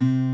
thank you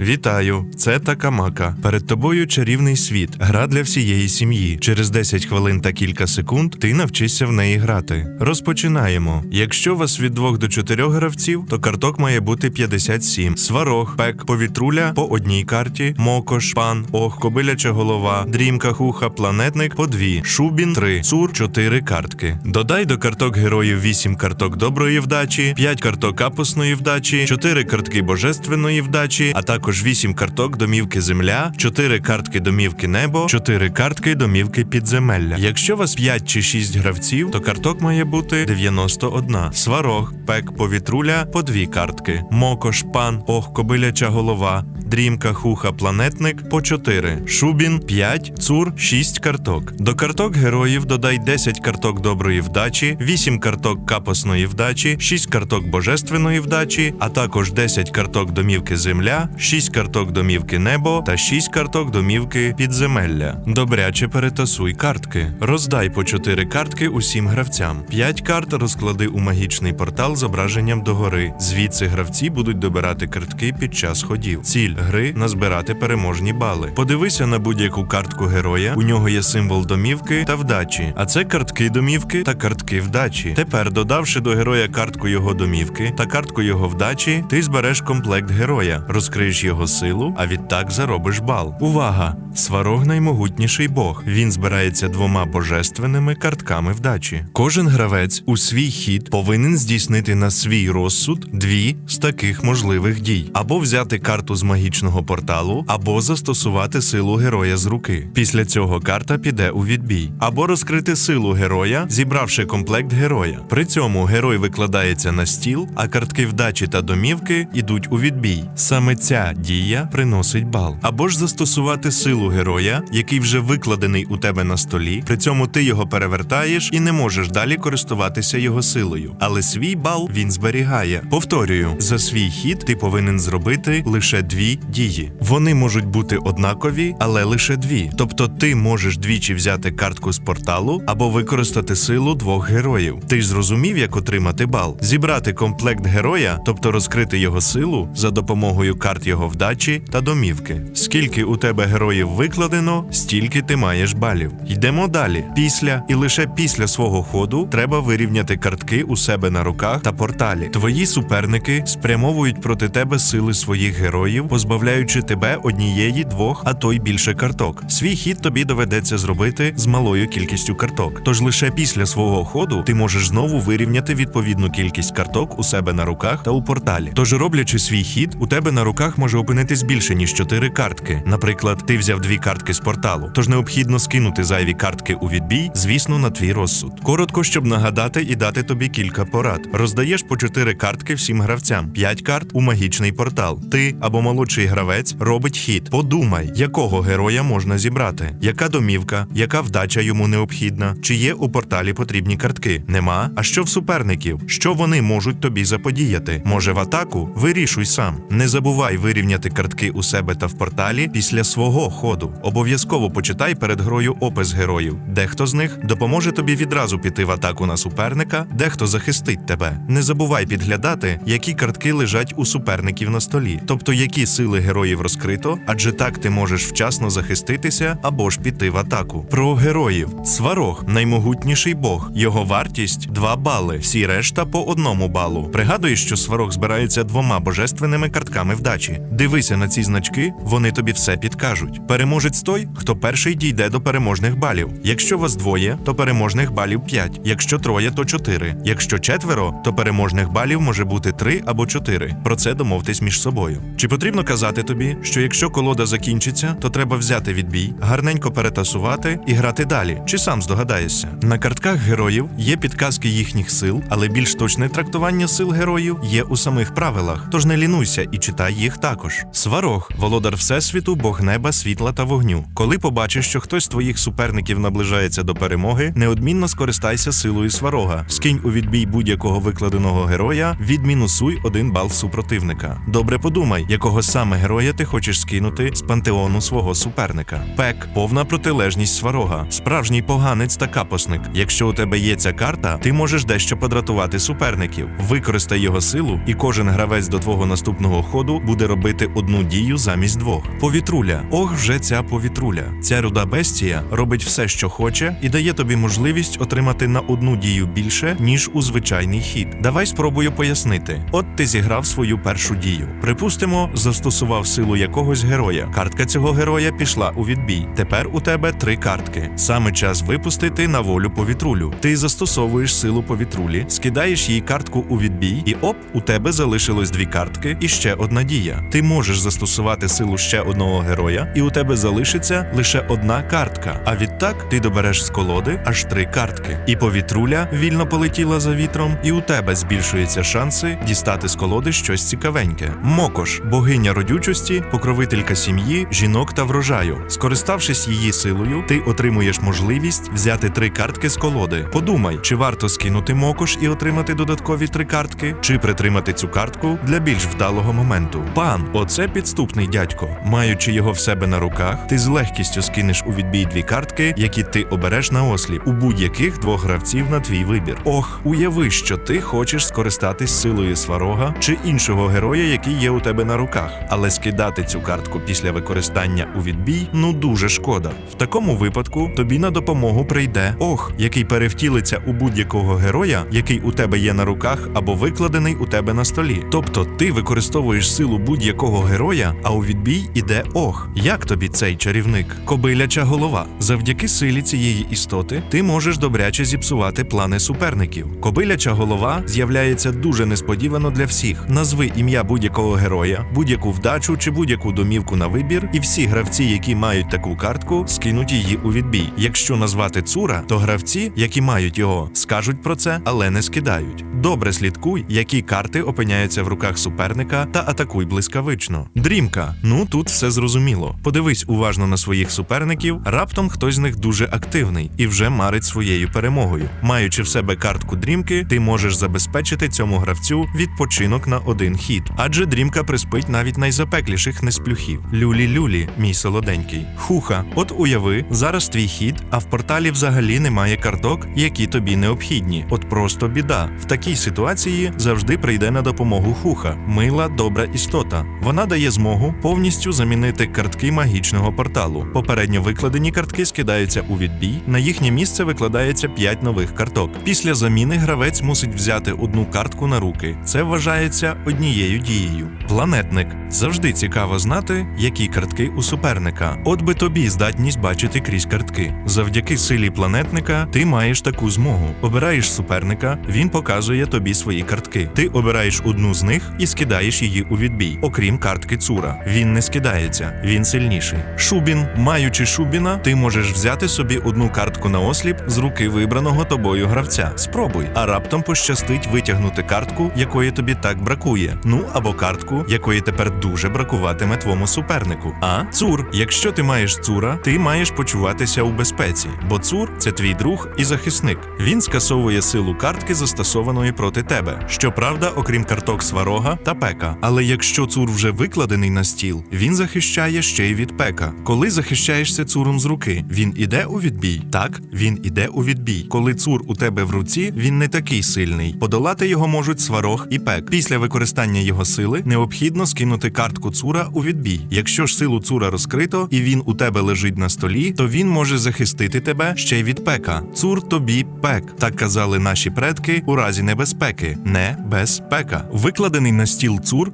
Вітаю, це Такамака. Перед тобою чарівний світ, гра для всієї сім'ї. Через 10 хвилин та кілька секунд ти навчишся в неї грати. Розпочинаємо. Якщо вас від 2 до 4 гравців, то карток має бути 57. Сварог, пек, повітруля по одній карті, мокош, пан, ох, кобиляча голова, дрімка, хуха, планетник по дві, шубін, три, цур, чотири картки. Додай до карток героїв 8 карток доброї вдачі, 5 карток капусної вдачі, 4 картки божественної вдачі, а також 8 карток домівки земля, 4 картки домівки небо, 4 картки домівки підземелля. Якщо вас 5 чи 6 гравців, то карток має бути 91. Сварог, пек, повітруля по 2 картки, мокош, пан, ох, кобиляча голова, дрімка, хуха, планетник по 4, шубін 5, цур 6 карток. До карток героїв додай 10 карток доброї вдачі, 8 карток капосної вдачі, 6 карток божественної вдачі, а також 10 карток домівки земля, 6 карток домівки небо та 6 карток домівки підземелля. Добряче перетасуй картки. Роздай по 4 картки усім гравцям. 5 карт розклади у магічний портал зображенням догори. Звідси гравці будуть добирати картки під час ходів. Ціль гри назбирати переможні бали. Подивися на будь-яку картку героя. У нього є символ домівки та вдачі. А це картки домівки та картки вдачі. Тепер, додавши до героя картку його домівки та картку його вдачі, ти збереш комплект героя, розкриєш його силу, а відтак заробиш бал. Увага! Сварог наймогутніший бог. Він збирається двома божественними картками вдачі. Кожен гравець у свій хід повинен здійснити на свій розсуд дві з таких можливих дій: або взяти карту з магічного порталу, або застосувати силу героя з руки. Після цього карта піде у відбій, або розкрити силу героя, зібравши комплект героя. При цьому герой викладається на стіл, а картки вдачі та домівки йдуть у відбій. Саме ця дія приносить бал. Або ж застосувати силу героя, який вже викладений у тебе на столі. При цьому ти його перевертаєш і не можеш далі користуватися його силою. Але свій бал він зберігає. Повторюю, за свій хід ти повинен зробити лише дві дії. Вони можуть бути однакові, але лише дві. Тобто ти можеш двічі взяти картку з порталу або використати силу двох героїв. Ти ж зрозумів, як отримати бал, зібрати комплект героя, тобто розкрити його силу за допомогою карт його вдачі та домівки. Скільки у тебе героїв викладено, стільки ти маєш балів. Йдемо далі. Після і лише після свого ходу треба вирівняти картки у себе на руках та порталі. Твої суперники спрямовують проти тебе сили своїх героїв, позбавляючи тебе однієї, двох, а то й більше карток. Свій хід тобі доведеться зробити з малою кількістю карток. Тож лише після свого ходу ти можеш знову вирівняти відповідну кількість карток у себе на руках та у порталі. Тож, роблячи свій хід, у тебе на руках може опинитись більше ніж 4 картки. Наприклад, ти взяв дві картки з порталу, тож необхідно скинути зайві картки у відбій, звісно, на твій розсуд. Коротко, щоб нагадати і дати тобі кілька порад. Роздаєш по 4 картки всім гравцям, 5 карт у магічний портал. Ти або молодший гравець робить хід. Подумай, якого героя можна зібрати, яка домівка, яка вдача йому необхідна, чи є у порталі потрібні картки. Нема. А що в суперників? Що вони можуть тобі заподіяти? Може, в атаку? Вирішуй сам. Не забувай вирівняти картки у себе та в порталі після свого ходу. Обов'язково почитай перед грою опис героїв. Дехто з них допоможе тобі відразу піти в атаку на суперника, дехто захистить тебе. Не забувай підглядати, які картки лежать у суперників на столі, тобто які сили героїв розкрито, адже так ти можеш вчасно захиститися або ж піти в атаку. Про героїв Сварог наймогутніший бог. Його вартість 2 бали, всі решта по одному балу. Пригадуй, що сварог збирається двома божественними картками вдачі. Дивися на ці значки, вони тобі все підкажуть. Переможець той, хто перший дійде до переможних балів. Якщо вас двоє, то переможних балів 5. Якщо троє, то 4. Якщо четверо, то переможних балів може бути 3 або 4. Про це домовтесь між собою. Чи потрібно казати тобі, що якщо колода закінчиться, то треба взяти відбій, гарненько перетасувати і грати далі? Чи сам здогадаєшся? На картках героїв є підказки їхніх сил, але більш точне трактування сил героїв є у самих правилах. Тож не лінуйся і читай їх також. Сварог, володар всесвіту, бог неба, світла та вогню. Коли побачиш, що хтось з твоїх суперників наближається до перемоги, неодмінно скористайся силою сварога. Скинь у відбій будь-якого викладеного героя, відмінусуй один бал супротивника. Добре подумай, якого саме героя ти хочеш скинути з пантеону свого суперника. Пек повна протилежність сварога, справжній поганець та капосник. Якщо у тебе є ця карта, ти можеш дещо подратувати суперників. Використай його силу, і кожен гравець до твого наступного ходу буде робити одну дію замість двох. Повітруля. Ох, вже ця повітруля. Ця руда бестія робить все, що хоче, і дає тобі можливість отримати на одну дію більше, ніж у звичайний хід. Давай спробую пояснити. От ти зіграв свою першу дію. Припустимо, застосував силу якогось героя. Картка цього героя пішла у відбій. Тепер у тебе три картки. Саме час випустити на волю повітрулю. Ти застосовуєш силу повітрулі, скидаєш їй картку у відбій, і оп, у тебе залишилось дві картки і ще одна дія. Ти можеш застосувати силу ще одного героя, і у тебе залишиться лише одна картка. А відтак ти добереш з колоди аж три картки. І повітруля вільно полетіла за вітром, і у тебе збільшуються шанси дістати з колоди щось цікавеньке. Мокош, богиня родючості, покровителька сім'ї, жінок та врожаю. Скориставшись її силою, ти отримуєш можливість взяти три картки з колоди. Подумай, чи варто скинути мокош і отримати додаткові три картки, чи притримати цю картку для більш вдалого моменту. Пан, оце підступний дядько. Маючи його в себе на руках, ти з легкістю скинеш у відбій дві картки, які ти обереш на осліп у будь-яких двох гравців на твій вибір. Ох, уяви, що ти хочеш скористатись силою сварога чи іншого героя, який є у тебе на руках, але скидати цю картку після використання у відбій ну дуже шкода. В такому випадку тобі на допомогу прийде ох, який перевтілиться у будь-якого героя, який у тебе є на руках або викладений у тебе на столі. Тобто ти використовуєш силу будь-якого героя, а у відбій іде ох. Як тобі цей чарівник? Кобиляча голова. Завдяки силі цієї істоти ти можеш добряче зіпсувати плани суперників. Кобиляча голова з'являється дуже несподівано для всіх. Назви ім'я будь-якого героя, будь-яку вдачу чи будь-яку домівку на вибір, і всі гравці, які мають таку картку, скинуть її у відбій. Якщо назвати цура, то гравці, які мають його, скажуть про це, але не скидають. Добре слідкуй, які карти опиняються в руках суперника, та атакуй блискавично. Дрімка. Ну тут все зрозуміло. Подивись уважно на своїх суперників. Раптом хтось з них дуже активний і вже марить своєю перемогою. Маючи в себе картку дрімки, ти можеш забезпечити цьому гравцю відпочинок на один хід, адже дрімка приспить навіть найзапекліших несплюхів. Люлі-люлі, мій солоденький. Хуха, от уяви, зараз твій хід, а в порталі взагалі немає карток, які тобі необхідні. От просто біда. В такій ситуації завжди прийде на допомогу хуха, мила, добра істота. Вона дає змогу повністю замінити картки магічного порталу. Попередньо викладені картки скидаються у відбій. На їхнє місце викладається 5 нових карток. Після заміни гравець мусить взяти одну картку на руки. Це вважається однією дією. Планетник завжди цікаво знати, які картки у суперника. От би тобі здатність бачити крізь картки. Завдяки силі планетника ти маєш таку змогу. Обираєш суперника, він показує тобі свої картки. Ти обираєш одну з них і скидаєш її у відбій, окрім картки Цура. Він не скидається, він сильніший. Шубін, маючи Шубіна, ти можеш взяти собі одну картку на осліп з руки вибраного тобою гравця. Спробуй, а раптом пощастить витягнути картку, якої тобі так бракує. Ну або картку, якої тепер дуже бракуватиме твому супернику. А цур, якщо ти маєш цура, ти маєш почуватися у безпеці, бо цур це твій друг і захисник. Він скасовує силу картки, застосованої проти тебе. Щоправда, окрім карток сварога та пека. Але якщо цур вже викладений на стіл, він захищає ще й від пека. Коли захищаєшся цуром з руки, він іде у відбій. Так, він іде у відбій. Коли цур у тебе в руці, він не такий сильний. Подолати його можуть сварог і пек. Після використання його сили необхідно скинути картку цура у відбій. Якщо ж силу цура розкрито і він у тебе лежить на столі, то він може захистити тебе ще й від пека. Цур тобі пек. Так казали наші предки у разі небезпеки, не без пека. Викладений на стіл цур,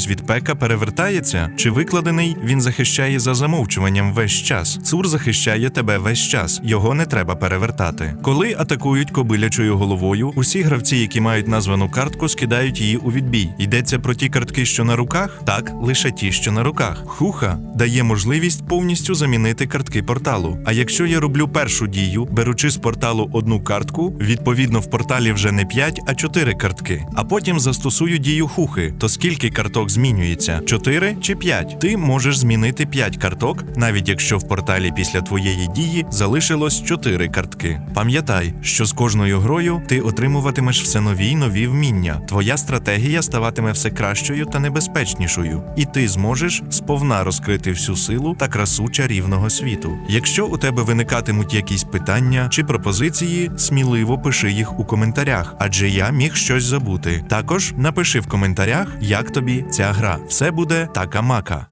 захищаючись від пека, перевертається, чи викладений він захищає за замовчуванням весь час. Цур захищає тебе весь час, його не треба перевертати. Коли атакують кобилячою головою, усі гравці, які мають названу картку, скидають її у відбій. Йдеться про ті картки, що на руках, так лише ті, що на руках. Хуха дає можливість повністю замінити картки порталу. А якщо я роблю першу дію, беручи з порталу одну картку, відповідно в порталі вже не 5, а 4 картки. А потім застосую дію хухи. То скільки карток змінюється? 4 чи 5? Ти можеш змінити 5 карток, навіть якщо в порталі після твоєї дії залишилось 4 картки. Пам'ятай, що з кожною грою ти отримуватимеш все нові й нові вміння. Твоя стратегія ставатиме все кращою та небезпечнішою. і ти зможеш сповна розкрити всю силу та красу чарівного світу. Якщо у тебе виникатимуть якісь питання чи пропозиції, сміливо пиши їх у коментарях, адже я міг щось забути. Також напиши в коментарях, як тобі ця гра. Все буде така мака.